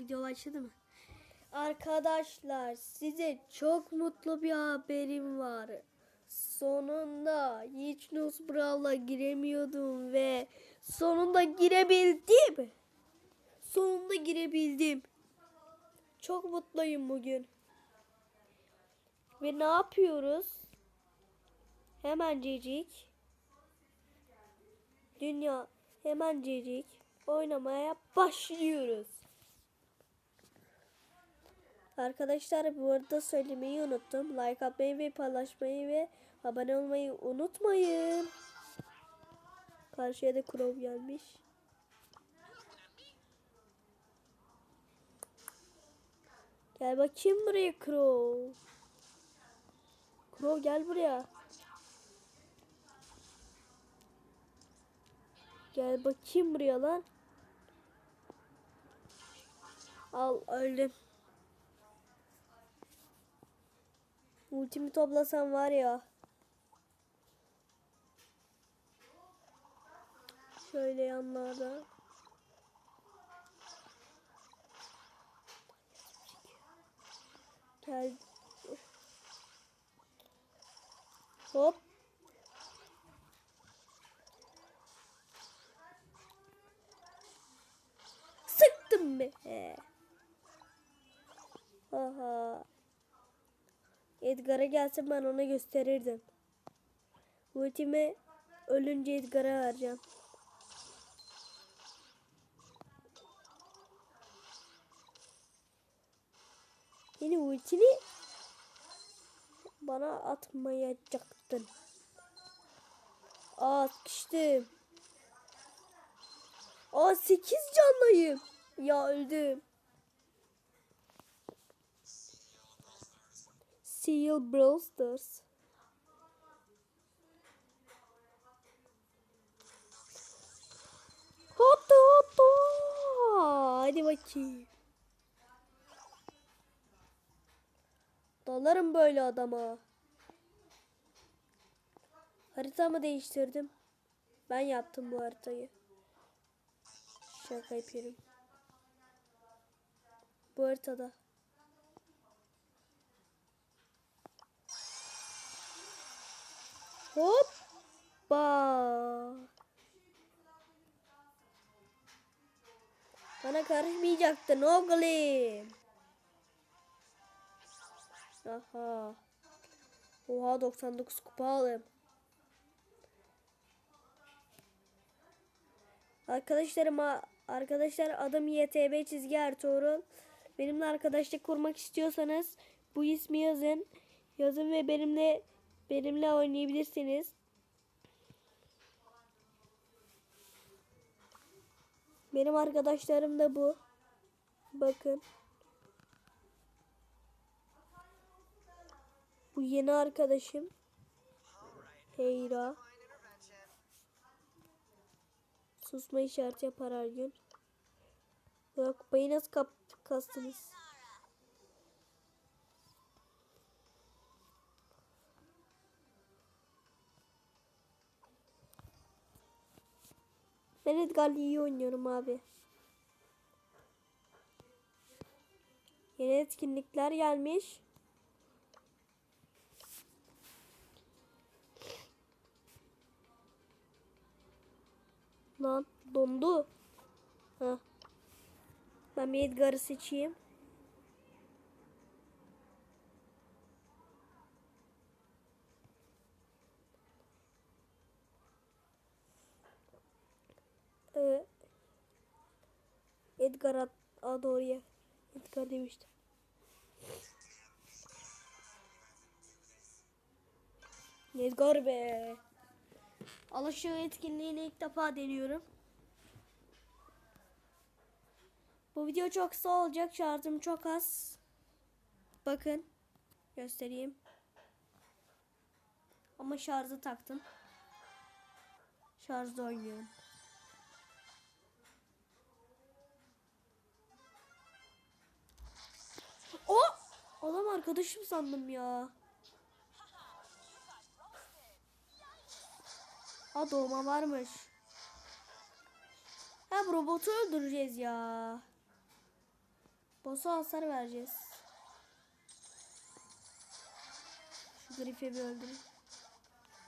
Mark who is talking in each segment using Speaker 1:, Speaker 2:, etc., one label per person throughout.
Speaker 1: Video başladı mı? Arkadaşlar size çok mutlu bir haberim var. Sonunda hiç Nus Brawl'a giremiyordum ve sonunda girebildim. Sonunda girebildim. Çok mutluyum bugün. Ve ne yapıyoruz? Hemencecik. Dünya hemencecik oynamaya başlıyoruz. Arkadaşlar bu arada söylemeyi unuttum. Like atmayı ve paylaşmayı ve abone olmayı unutmayın. Karşıya da Crow gelmiş. Gel bakayım buraya Crow. Crow gel buraya. Gel bakayım buraya lan. Al öldüm. Ultimi toplasam var ya. Şöyle yanlarda. Gel. Hop. Sıktım be. Aha. Edgar'a gelse ben ona gösterirdim. Ultimi ölünce Edgar'a vereceğim. Yine ultini bana atmayacaktın. Aa sıkıştım. Aa 8 canlıyım. Ya öldüm. Seal Brawl Stars. Hatta hatta. Hadi bakayım. Dalarım böyle adama. Haritamı değiştirdim. Ben yaptım bu haritayı. Şaka yapıyorum. Bu haritada. Hoppa. Bana karışmayacaktın oğlum. Aha. Oha 99 kupa aldım. Arkadaşlarıma arkadaşlar adım YTB çizgi Ertuğrul. Benimle arkadaşlık kurmak istiyorsanız bu ismi yazın. Yazın ve benimle benimle oynayabilirsiniz. Benim arkadaşlarım da bu. Bakın. Bu yeni arkadaşım. Heyra. Susma işareti yapar her gün. Ya kupayı nasıl kap kastınız? Ben Edgar'la iyi oynuyorum abi. Yeni etkinlikler gelmiş. Lan dondu. Ha. Ben bir Edgar'ı seçeyim. Edgar at, a doğru ya. Edgar demiştim. Edgar be. Alışığı etkinliğini ilk defa deniyorum. Bu video çok kısa olacak. Şarjım çok az. Bakın. Göstereyim. Ama şarjı taktım. Şarjda oynuyorum. O! Adam arkadaşım sandım ya. Ha doğma varmış. Ha robotu öldüreceğiz ya. Boss'a hasar vereceğiz. Şu grife bir öldürün.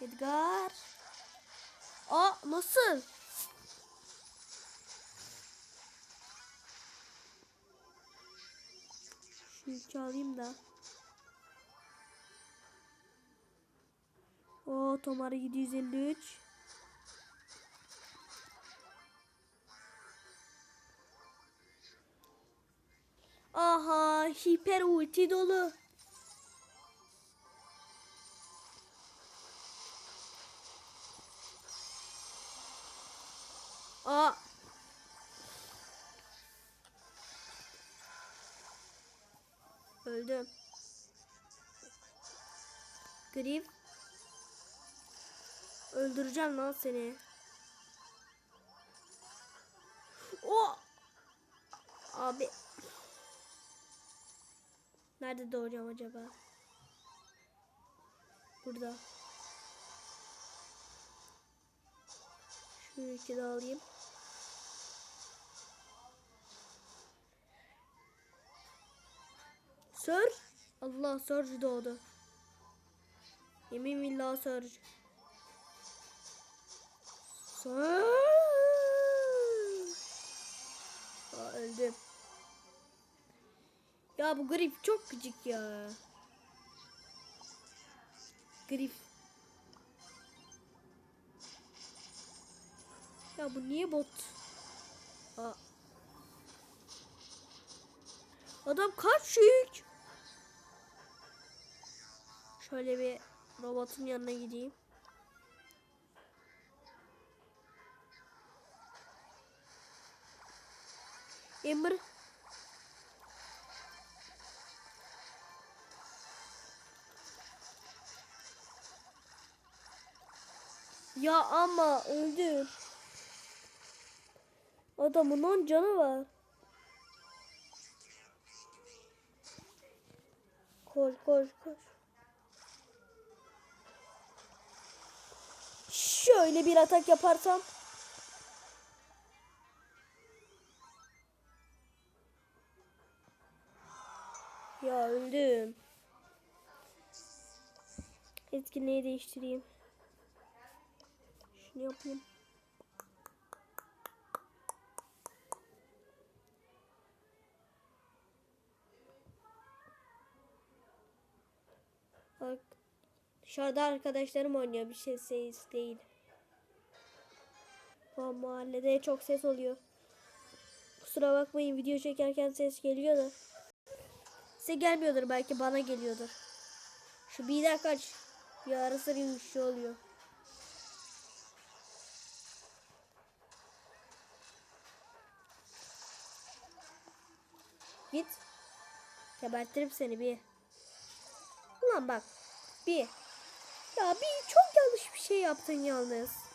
Speaker 1: Edgar. Aa nasıl? Şu yükü da. O Tomar 753. Aha hiper ulti dolu. Öldüm. Grif. Öldüreceğim lan seni. O. Abi. Nerede doğacağım acaba? Burada. Şu iki de alayım. Sör. Allah Surge doğdu. Yemin billah Surge. Surge. Aa, öldüm. Ya bu grip çok gıcık ya. Grip. Ya bu niye bot? Aa. Adam kaç yük? Şöyle bir robotun yanına gideyim. Ember Ya ama öldüm. Adamın on canı var. Koş koş koş. Şöyle bir atak yaparsam. Ya öldüm. Etkinliği değiştireyim. Şunu yapayım. Bak. Dışarıda arkadaşlarım oynuyor. Bir şey ses değil. Bu mahallede çok ses oluyor. Kusura bakmayın video çekerken ses geliyor da. Size gelmiyordur belki bana geliyordur. Şu birden kaç. Bir ara sıra bir şey oluyor. Git. Gebertirim seni bir. Ulan bak. Bir. Ya bir çok yanlış bir şey yaptın yalnız.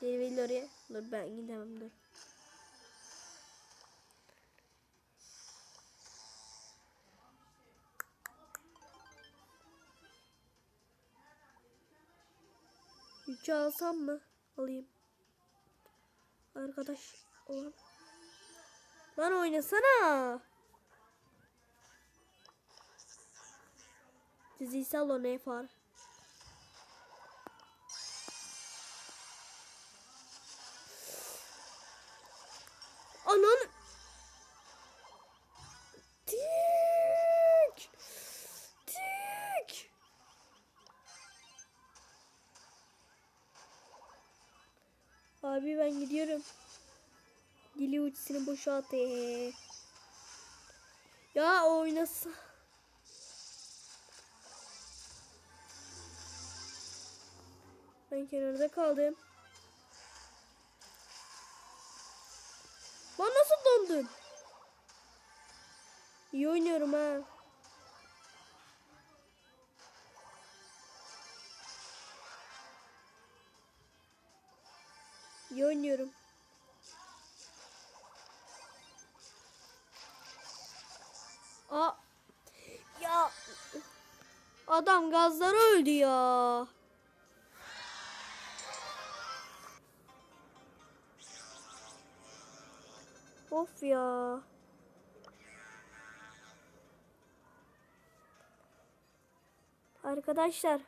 Speaker 1: Geri oraya. Dur ben gidemem dur. Yükü alsam mı? Alayım. Arkadaş olan. Lan oynasana. Dizi sal ne far. Anan. Tik. Tik. Abi ben gidiyorum. Dili uçsunu boşalt. Ya oynasın. Ben kenarda kaldım. oynuyorum. Aa. Ya. Adam gazlara öldü ya. Of ya. Arkadaşlar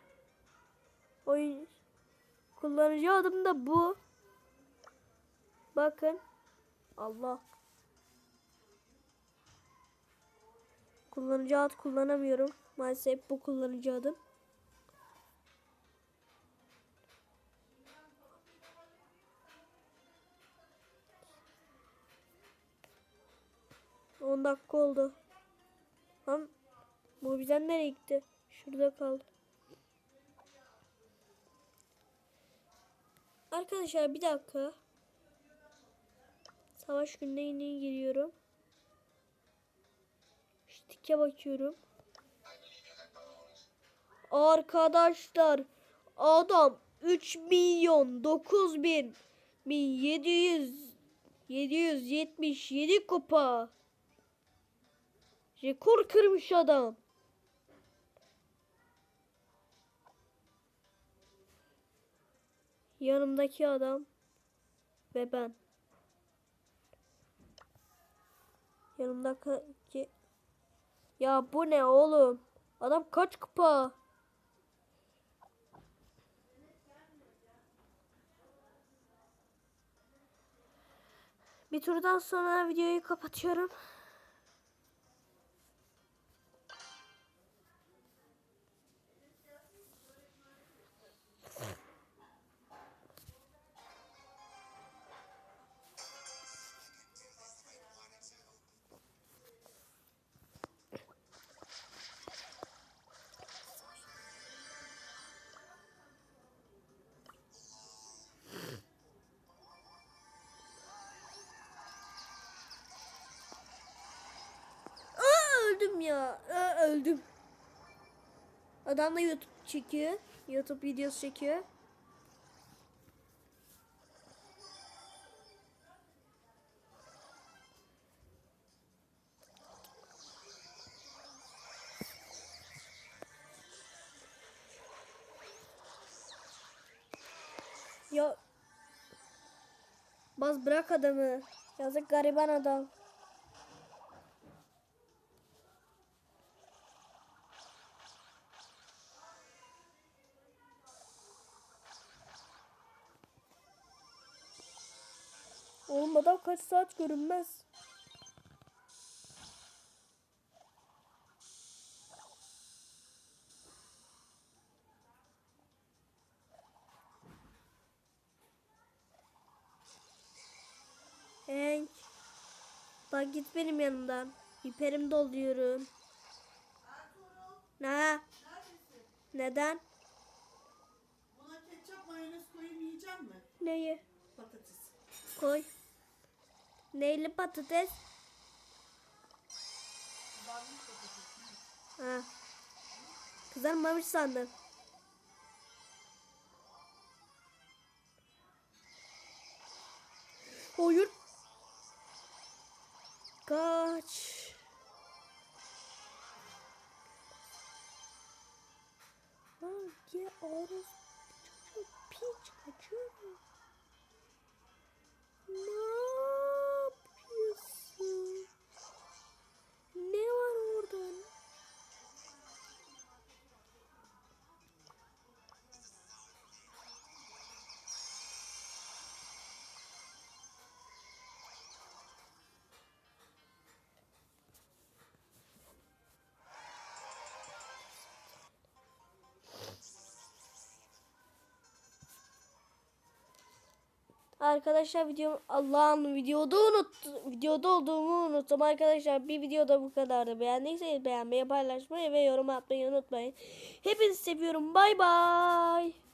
Speaker 1: oyun kullanıcı adım da bu. Bakın. Allah. Kullanıcı ad kullanamıyorum. Maalesef bu kullanıcı adım. On dakika oldu. Lan bu bizden nereye gitti? Şurada kaldı. Arkadaşlar bir dakika. Savaş günlerine giriyorum. Şu tike bakıyorum. Arkadaşlar adam 3 milyon 9 bin 1700 777 kupa. Rekor kırmış adam. Yanımdaki adam ve ben. Yanımdaki Ya bu ne oğlum? Adam kaç kupa? Bir turdan sonra videoyu kapatıyorum. Ya. Aa, öldüm. Adam da YouTube çekiyor. YouTube videosu çekiyor. Ya Baz bırak adamı. Yazık gariban adam. Oğlum adam kaç saat görünmez. Hank. Bak git benim yanımdan. Hiperim doluyorum. Ne? Neden?
Speaker 2: Buna ketçap mayonez koyayım yiyecek mi?
Speaker 1: Neyi?
Speaker 2: Patates.
Speaker 1: Koy. Neyli patates? Ha. Kızarmamış sandım. Hayır. Kaç. Lan ya orası çok piç kaçıyor. Arkadaşlar video Allah'ın videoda unuttum. Videoda olduğumu unuttum arkadaşlar. Bir videoda bu kadardı. Beğendiyseniz beğenmeyi, paylaşmayı ve yorum atmayı unutmayın. Hepinizi seviyorum. Bay bay.